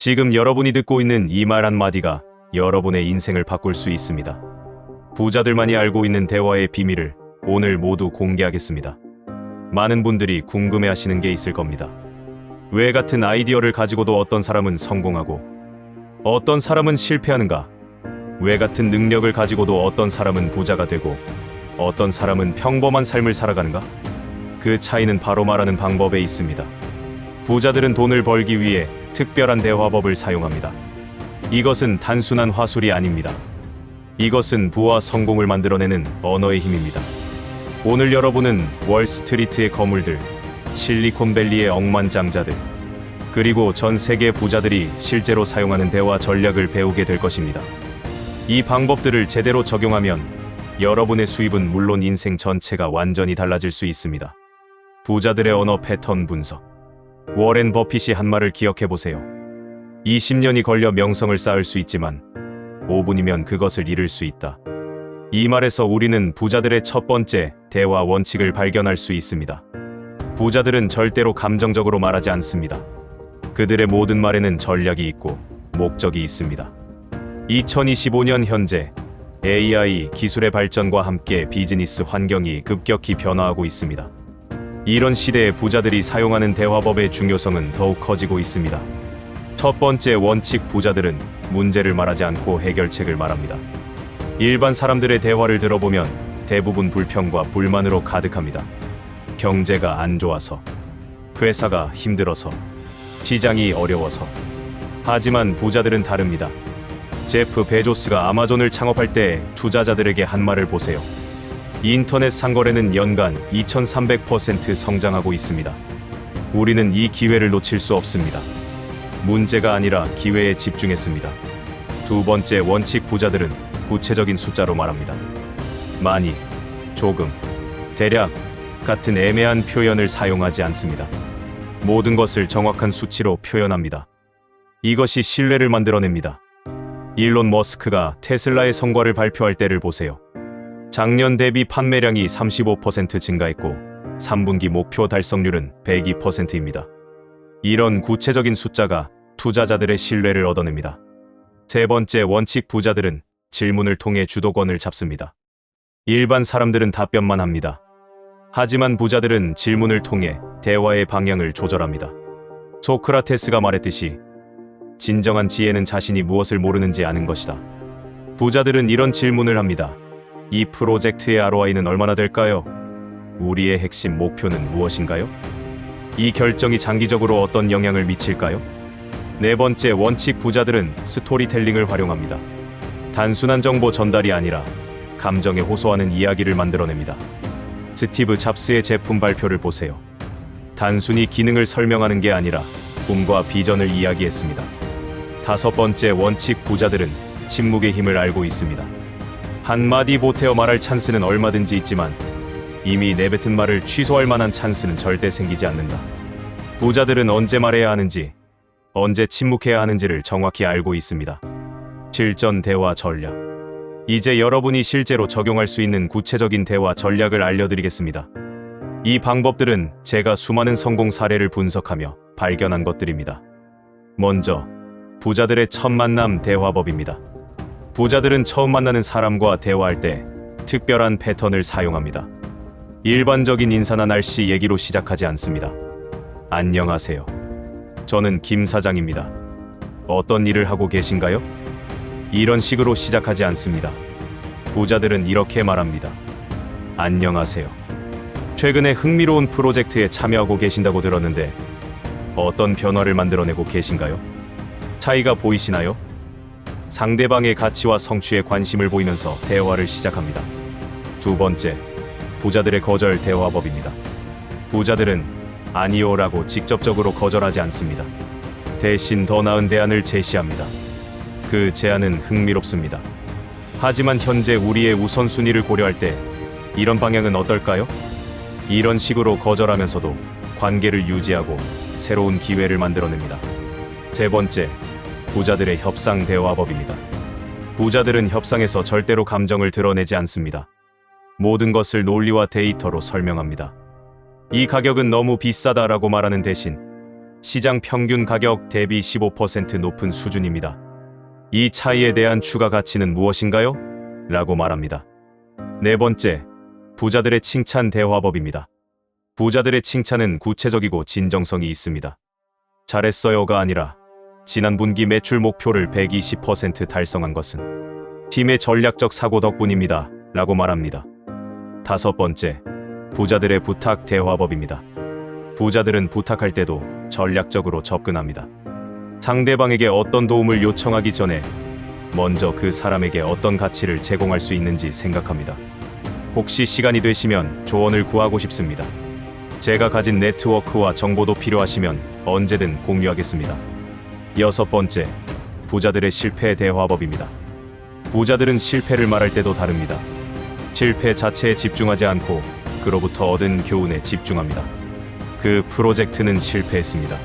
지금 여러분이 듣고 있는 이 말 한마디가 여러분의 인생을 바꿀 수 있습니다. 부자들만이 알고 있는 대화의 비밀을 오늘 모두 공개하겠습니다. 많은 분들이 궁금해 하시는 게 있을 겁니다. 왜 같은 아이디어를 가지고도 어떤 사람은 성공하고 어떤 사람은 실패하는가? 왜 같은 능력을 가지고도 어떤 사람은 부자가 되고 어떤 사람은 평범한 삶을 살아가는가? 그 차이는 바로 말하는 방법에 있습니다. 부자들은 돈을 벌기 위해 특별한 대화법을 사용합니다. 이것은 단순한 화술이 아닙니다. 이것은 부와 성공을 만들어내는 언어의 힘입니다. 오늘 여러분은 월스트리트의 거물들, 실리콘밸리의 억만장자들, 그리고 전 세계 부자들이 실제로 사용하는 대화 전략을 배우게 될 것입니다. 이 방법들을 제대로 적용하면 여러분의 수입은 물론 인생 전체가 완전히 달라질 수 있습니다. 부자들의 언어 패턴 분석. 워렌 버핏이 한 말을 기억해 보세요. 20년이 걸려 명성을 쌓을 수 있지만 5분이면 그것을 잃을 수 있다. 이 말에서 우리는 부자들의 첫 번째 대화 원칙을 발견할 수 있습니다. 부자들은 절대로 감정적으로 말하지 않습니다. 그들의 모든 말에는 전략이 있고 목적이 있습니다. 2025년 현재 AI 기술의 발전과 함께 비즈니스 환경이 급격히 변화하고 있습니다. 이런 시대에 부자들이 사용하는 대화법의 중요성은 더욱 커지고 있습니다. 첫 번째 원칙 부자들은 문제를 말하지 않고 해결책을 말합니다. 일반 사람들의 대화를 들어보면 대부분 불평과 불만으로 가득합니다. 경제가 안 좋아서, 회사가 힘들어서, 시장이 어려워서. 하지만 부자들은 다릅니다. 제프 베조스가 아마존을 창업할 때 투자자들에게 한 말을 보세요. 인터넷 상거래는 연간 2300% 성장하고 있습니다. 우리는 이 기회를 놓칠 수 없습니다. 문제가 아니라 기회에 집중했습니다. 두 번째 원칙 부자들은 구체적인 숫자로 말합니다. 많이, 조금, 대략 같은 애매한 표현을 사용하지 않습니다. 모든 것을 정확한 수치로 표현합니다. 이것이 신뢰를 만들어냅니다. 일론 머스크가 테슬라의 성과를 발표할 때를 보세요. 작년 대비 판매량이 35% 증가했고 3분기 목표 달성률은 102%입니다. 이런 구체적인 숫자가 투자자들의 신뢰를 얻어냅니다. 세 번째 원칙 부자들은 질문을 통해 주도권을 잡습니다. 일반 사람들은 답변만 합니다. 하지만 부자들은 질문을 통해 대화의 방향을 조절합니다. 소크라테스가 말했듯이 진정한 지혜는 자신이 무엇을 모르는지 아는 것이다. 부자들은 이런 질문을 합니다. 이 프로젝트의 ROI는 얼마나 될까요? 우리의 핵심 목표는 무엇인가요? 이 결정이 장기적으로 어떤 영향을 미칠까요? 네 번째 원칙 부자들은 스토리텔링을 활용합니다. 단순한 정보 전달이 아니라 감정에 호소하는 이야기를 만들어냅니다. 스티브 잡스의 제품 발표를 보세요. 단순히 기능을 설명하는 게 아니라 꿈과 비전을 이야기했습니다. 다섯 번째 원칙 부자들은 침묵의 힘을 알고 있습니다. 한마디 보태어 말할 찬스는 얼마든지 있지만 이미 내뱉은 말을 취소할 만한 찬스는 절대 생기지 않는다. 부자들은 언제 말해야 하는지, 언제 침묵해야 하는지를 정확히 알고 있습니다. 실전 대화 전략. 이제 여러분이 실제로 적용할 수 있는 구체적인 대화 전략을 알려드리겠습니다. 이 방법들은 제가 수많은 성공 사례를 분석하며 발견한 것들입니다. 먼저, 부자들의 첫 만남 대화법입니다. 부자들은 처음 만나는 사람과 대화할 때 특별한 패턴을 사용합니다. 일반적인 인사나 날씨 얘기로 시작하지 않습니다. 안녕하세요. 저는 김 사장입니다. 어떤 일을 하고 계신가요? 이런 식으로 시작하지 않습니다. 부자들은 이렇게 말합니다. 안녕하세요. 최근에 흥미로운 프로젝트에 참여하고 계신다고 들었는데 어떤 변화를 만들어내고 계신가요? 차이가 보이시나요? 상대방의 가치와 성취에 관심을 보이면서 대화를 시작합니다. 두 번째, 부자들의 거절 대화법입니다. 부자들은 아니요라고 직접적으로 거절하지 않습니다. 대신 더 나은 대안을 제시합니다. 그 제안은 흥미롭습니다. 하지만 현재 우리의 우선순위를 고려할 때 이런 방향은 어떨까요? 이런 식으로 거절하면서도 관계를 유지하고 새로운 기회를 만들어냅니다. 세 번째, 부자들의 협상 대화법입니다. 부자들은 협상에서 절대로 감정을 드러내지 않습니다. 모든 것을 논리와 데이터로 설명합니다. 이 가격은 너무 비싸다라고 말하는 대신 시장 평균 가격 대비 15% 높은 수준입니다. 이 차이에 대한 추가 가치는 무엇인가요? 라고 말합니다. 네 번째, 부자들의 칭찬 대화법입니다. 부자들의 칭찬은 구체적이고 진정성이 있습니다. 잘했어요가 아니라 지난 분기 매출 목표를 120% 달성한 것은 팀의 전략적 사고 덕분입니다. 라고 말합니다. 다섯 번째, 부자들의 부탁 대화법입니다. 부자들은 부탁할 때도 전략적으로 접근합니다. 상대방에게 어떤 도움을 요청하기 전에 먼저 그 사람에게 어떤 가치를 제공할 수 있는지 생각합니다. 혹시 시간이 되시면 조언을 구하고 싶습니다. 제가 가진 네트워크와 정보도 필요하시면 언제든 공유하겠습니다. 여섯 번째, 부자들의 실패 대화법입니다. 부자들은 실패를 말할 때도 다릅니다. 실패 자체에 집중하지 않고 그로부터 얻은 교훈에 집중합니다. 그 프로젝트는 실패했습니다.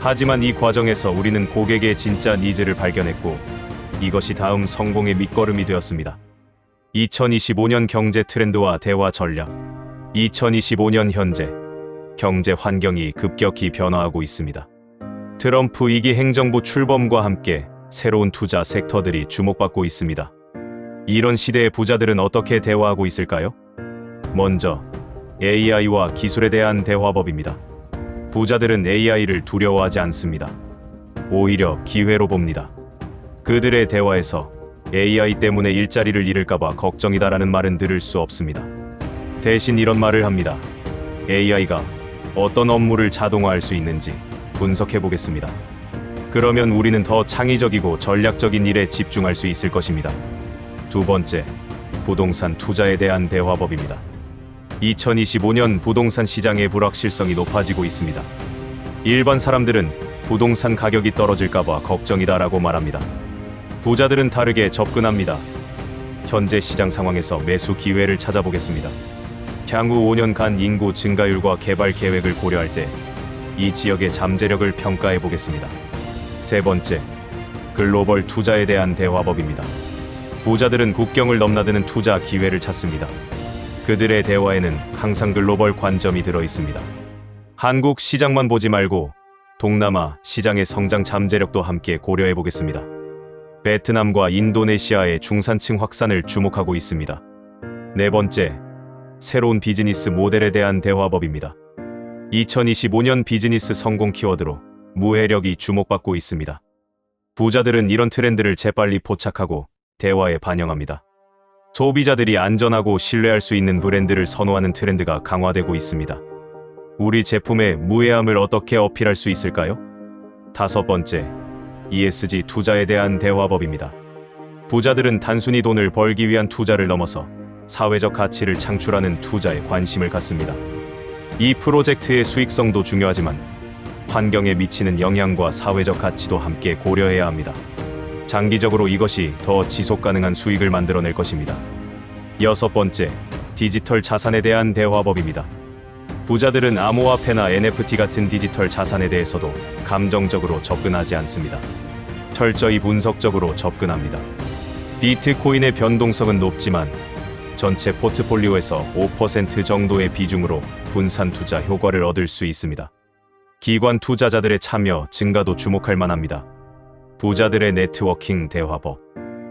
하지만 이 과정에서 우리는 고객의 진짜 니즈를 발견했고 이것이 다음 성공의 밑거름이 되었습니다. 2025년 경제 트렌드와 대화 전략 2025년 현재 경제 환경이 급격히 변화하고 있습니다. 트럼프 2기 행정부 출범과 함께 새로운 투자 섹터들이 주목받고 있습니다. 이런 시대의 부자들은 어떻게 대화하고 있을까요? 먼저 AI와 기술에 대한 대화법입니다. 부자들은 AI를 두려워하지 않습니다. 오히려 기회로 봅니다. 그들의 대화에서 AI 때문에 일자리를 잃을까봐 걱정이다라는 말은 들을 수 없습니다. 대신 이런 말을 합니다. AI가 어떤 업무를 자동화할 수 있는지 분석해 보겠습니다. 그러면 우리는 더 창의적이고 전략적인 일에 집중할 수 있을 것입니다. 두 번째, 부동산 투자에 대한 대화법입니다. 2025년 부동산 시장의 불확실성이 높아지고 있습니다. 일반 사람들은 부동산 가격이 떨어질까봐 걱정이다라고 말합니다. 부자들은 다르게 접근합니다. 현재 시장 상황에서 매수 기회를 찾아보겠습니다. 향후 5년간 인구 증가율과 개발 계획을 고려할 때 이 지역의 잠재력을 평가해 보겠습니다. 세 번째, 글로벌 투자에 대한 대화법입니다. 부자들은 국경을 넘나드는 투자 기회를 찾습니다. 그들의 대화에는 항상 글로벌 관점이 들어 있습니다. 한국 시장만 보지 말고 동남아 시장의 성장 잠재력도 함께 고려해 보겠습니다. 베트남과 인도네시아의 중산층 확산을 주목하고 있습니다. 네 번째, 새로운 비즈니스 모델에 대한 대화법입니다. 2025년 비즈니스 성공 키워드로 무해력이 주목받고 있습니다. 부자들은 이런 트렌드를 재빨리 포착하고 대화에 반영합니다. 소비자들이 안전하고 신뢰할 수 있는 브랜드를 선호하는 트렌드가 강화되고 있습니다. 우리 제품의 무해함을 어떻게 어필할 수 있을까요? 다섯 번째, ESG 투자에 대한 대화법입니다. 부자들은 단순히 돈을 벌기 위한 투자를 넘어서 사회적 가치를 창출하는 투자에 관심을 갖습니다. 이 프로젝트의 수익성도 중요하지만 환경에 미치는 영향과 사회적 가치도 함께 고려해야 합니다. 장기적으로 이것이 더 지속 가능한 수익을 만들어낼 것입니다. 여섯 번째, 디지털 자산에 대한 대화법입니다. 부자들은 암호화폐나 NFT 같은 디지털 자산에 대해서도 감정적으로 접근하지 않습니다. 철저히 분석적으로 접근합니다. 비트코인의 변동성은 높지만 전체 포트폴리오에서 5% 정도의 비중으로 분산 투자 효과를 얻을 수 있습니다. 기관 투자자들의 참여 증가도 주목할 만합니다. 부자들의 네트워킹 대화법.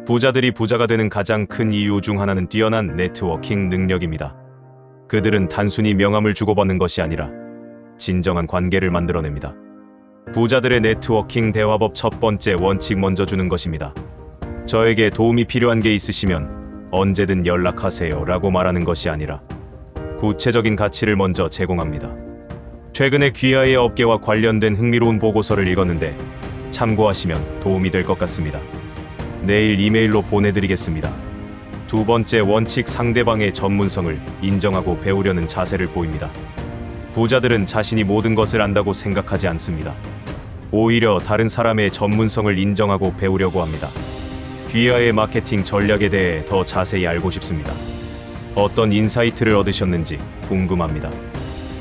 부자들이 부자가 되는 가장 큰 이유 중 하나는 뛰어난 네트워킹 능력입니다. 그들은 단순히 명함을 주고받는 것이 아니라 진정한 관계를 만들어냅니다. 부자들의 네트워킹 대화법 첫 번째 원칙 먼저 주는 것입니다. 저에게 도움이 필요한 게 있으시면 언제든 연락하세요 라고 말하는 것이 아니라 구체적인 가치를 먼저 제공합니다. 최근에 귀하의 업계와 관련된 흥미로운 보고서를 읽었는데 참고하시면 도움이 될 것 같습니다. 내일 이메일로 보내드리겠습니다. 두 번째 원칙 상대방의 전문성을 인정하고 배우려는 자세를 보입니다. 부자들은 자신이 모든 것을 안다고 생각하지 않습니다. 오히려 다른 사람의 전문성을 인정하고 배우려고 합니다. 귀하의 마케팅 전략에 대해 더 자세히 알고 싶습니다. 어떤 인사이트를 얻으셨는지 궁금합니다.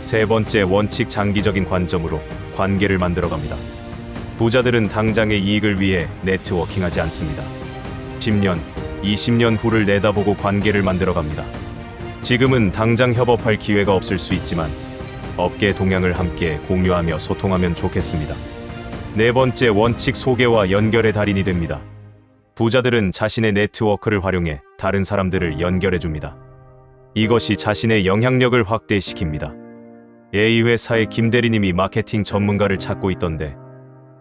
세 번째 원칙 장기적인 관점으로 관계를 만들어 갑니다. 부자들은 당장의 이익을 위해 네트워킹하지 않습니다. 10년, 20년 후를 내다보고 관계를 만들어 갑니다. 지금은 당장 협업할 기회가 없을 수 있지만 업계 동향을 함께 공유하며 소통하면 좋겠습니다. 네 번째 원칙 소개와 연결의 달인이 됩니다. 부자들은 자신의 네트워크를 활용해 다른 사람들을 연결해 줍니다. 이것이 자신의 영향력을 확대시킵니다. A 회사의 김 대리님이 마케팅 전문가를 찾고 있던데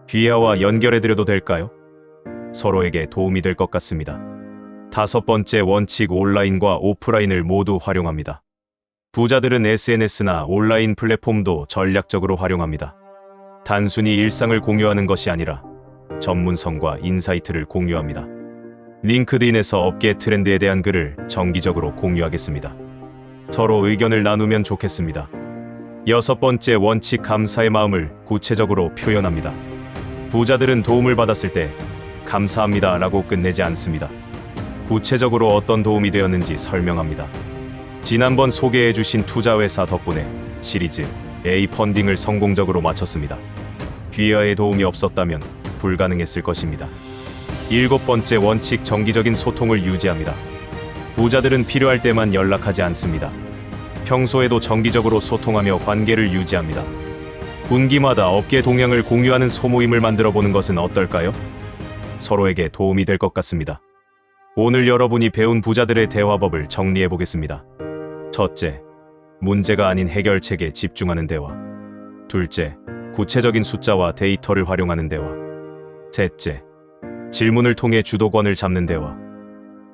귀하와 연결해드려도 될까요? 서로에게 도움이 될 것 같습니다. 다섯 번째 원칙 온라인과 오프라인을 모두 활용합니다. 부자들은 SNS나 온라인 플랫폼도 전략적으로 활용합니다. 단순히 일상을 공유하는 것이 아니라 전문성과 인사이트를 공유합니다. 링크드인에서 업계 트렌드에 대한 글을 정기적으로 공유하겠습니다. 서로 의견을 나누면 좋겠습니다. 여섯 번째 원칙 감사의 마음을 구체적으로 표현합니다. 부자들은 도움을 받았을 때 감사합니다 라고 끝내지 않습니다. 구체적으로 어떤 도움이 되었는지 설명합니다. 지난번 소개해 주신 투자회사 덕분에 시리즈 A 펀딩을 성공적으로 마쳤습니다. 귀하의 도움이 없었다면 불가능했을 것입니다. 일곱 번째 원칙 정기적인 소통을 유지합니다. 부자들은 필요할 때만 연락하지 않습니다. 평소에도 정기적으로 소통하며 관계를 유지합니다. 분기마다 업계 동향을 공유하는 소모임을 만들어 보는 것은 어떨까요? 서로에게 도움이 될 것 같습니다. 오늘 여러분이 배운 부자들의 대화법을 정리해 보겠습니다. 첫째, 문제가 아닌 해결책에 집중하는 대화. 둘째, 구체적인 숫자와 데이터를 활용하는 대화. 셋째, 질문을 통해 주도권을 잡는 대화.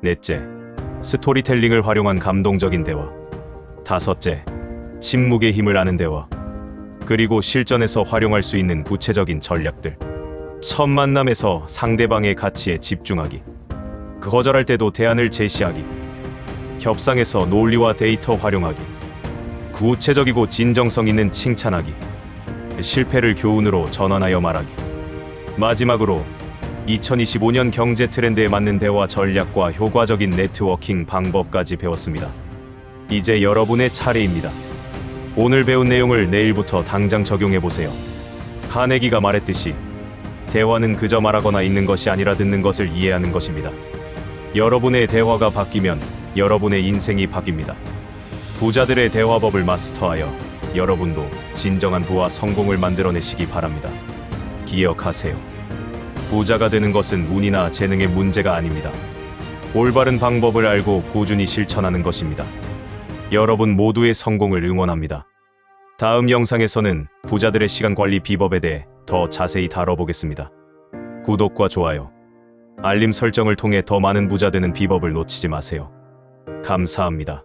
넷째, 스토리텔링을 활용한 감동적인 대화. 다섯째, 침묵의 힘을 아는 대화. 그리고 실전에서 활용할 수 있는 구체적인 전략들. 첫 만남에서 상대방의 가치에 집중하기. 거절할 때도 대안을 제시하기. 협상에서 논리와 데이터 활용하기. 구체적이고 진정성 있는 칭찬하기. 실패를 교훈으로 전환하여 말하기. 마지막으로 2025년 경제 트렌드에 맞는 대화 전략과 효과적인 네트워킹 방법까지 배웠습니다. 이제 여러분의 차례입니다. 오늘 배운 내용을 내일부터 당장 적용해 보세요. 카네기가 말했듯이 대화는 그저 말하거나 있는 것이 아니라 듣는 것을 이해하는 것입니다. 여러분의 대화가 바뀌면 여러분의 인생이 바뀝니다. 부자들의 대화법을 마스터하여 여러분도 진정한 부와 성공을 만들어내시기 바랍니다. 기억하세요. 부자가 되는 것은 운이나 재능의 문제가 아닙니다. 올바른 방법을 알고 꾸준히 실천하는 것입니다. 여러분 모두의 성공을 응원합니다. 다음 영상에서는 부자들의 시간 관리 비법에 대해 더 자세히 다뤄보겠습니다. 구독과 좋아요, 알림 설정을 통해 더 많은 부자 되는 비법을 놓치지 마세요. 감사합니다.